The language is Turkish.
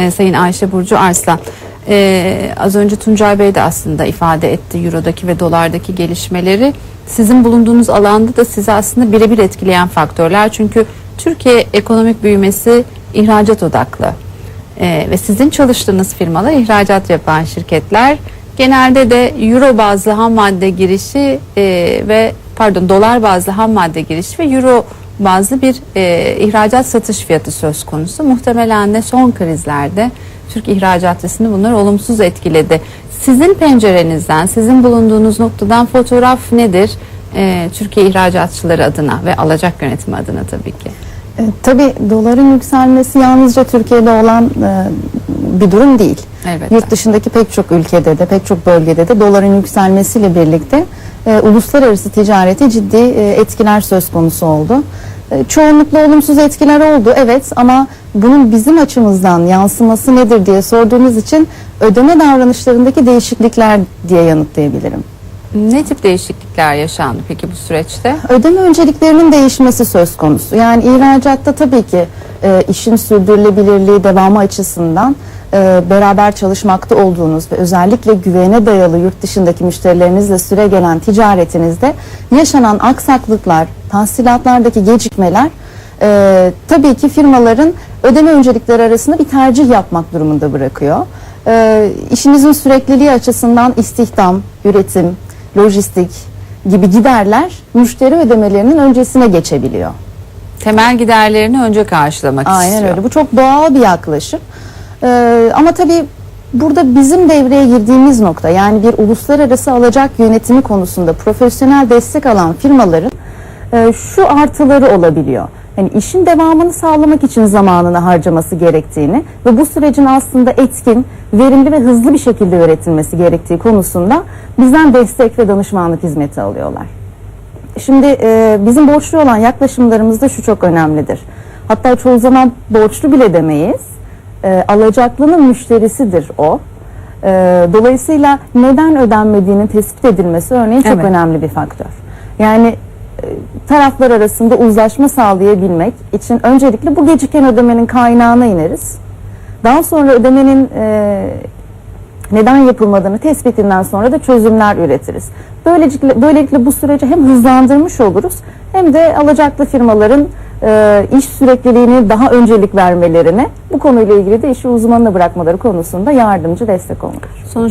Ee, Sayın Ayşe Burcu Arslan. Ee, az önce Tuncay Bey de aslında ifade etti Euro'daki ve dolardaki gelişmeleri. Sizin bulunduğunuz alanda da sizi aslında birebir etkileyen faktörler. Çünkü Türkiye ekonomik büyümesi ihracat odaklı. Ee, ve sizin çalıştığınız firmalar ihracat yapan şirketler. Genelde de euro bazlı ham madde girişi e, ve pardon dolar bazlı ham madde girişi ve euro bazlı bir e, ihracat satış fiyatı söz konusu. Muhtemelen de son krizlerde Türk ihracatçısını bunlar olumsuz etkiledi. Sizin pencerenizden, sizin bulunduğunuz noktadan fotoğraf nedir? E, Türkiye ihracatçıları adına ve alacak yönetimi adına tabii ki. E, tabii doların yükselmesi yalnızca Türkiye'de olan e, bir durum değil. Elbette. Yurt dışındaki pek çok ülkede de pek çok bölgede de doların yükselmesiyle birlikte e, uluslararası ticarete ciddi e, etkiler söz konusu oldu. E, çoğunlukla olumsuz etkiler oldu evet ama bunun bizim açımızdan yansıması nedir diye sorduğunuz için ödeme davranışlarındaki değişiklikler diye yanıtlayabilirim. Ne tip değişiklikler yaşandı peki bu süreçte? Ödeme önceliklerinin değişmesi söz konusu. Yani ihracatta tabii ki e, işin sürdürülebilirliği devamı açısından e, beraber çalışmakta olduğunuz ve özellikle güvene dayalı yurt dışındaki müşterilerinizle süre gelen ticaretinizde yaşanan aksaklıklar, tahsilatlardaki gecikmeler e, tabii ki firmaların ödeme öncelikleri arasında bir tercih yapmak durumunda bırakıyor. E, işinizin sürekliliği açısından istihdam, üretim, lojistik gibi giderler müşteri ödemelerinin öncesine geçebiliyor. Temel giderlerini önce karşılamak Aynen istiyor. öyle. Bu çok doğal bir yaklaşım. Ee, ama tabii burada bizim devreye girdiğimiz nokta yani bir uluslararası alacak yönetimi konusunda profesyonel destek alan firmaların e, şu artıları olabiliyor. Yani işin devamını sağlamak için zamanını harcaması gerektiğini ve bu sürecin aslında etkin, verimli ve hızlı bir şekilde öğretilmesi gerektiği konusunda bizden destek ve danışmanlık hizmeti alıyorlar. Şimdi e, bizim borçlu olan yaklaşımlarımızda şu çok önemlidir. Hatta çoğu zaman borçlu bile demeyiz. E, alacaklının müşterisidir o. E, dolayısıyla neden ödenmediğinin tespit edilmesi örneğin çok Evet. önemli bir faktör. Yani taraflar arasında uzlaşma sağlayabilmek için öncelikle bu geciken ödemenin kaynağına ineriz. Daha sonra ödemenin e, neden yapılmadığını tespitinden sonra da çözümler üretiriz. Böylelikle, böylelikle bu süreci hem hızlandırmış oluruz hem de alacaklı firmaların e, iş sürekliliğini daha öncelik vermelerine bu konuyla ilgili de işi uzmanına bırakmaları konusunda yardımcı destek olmak. Sonuç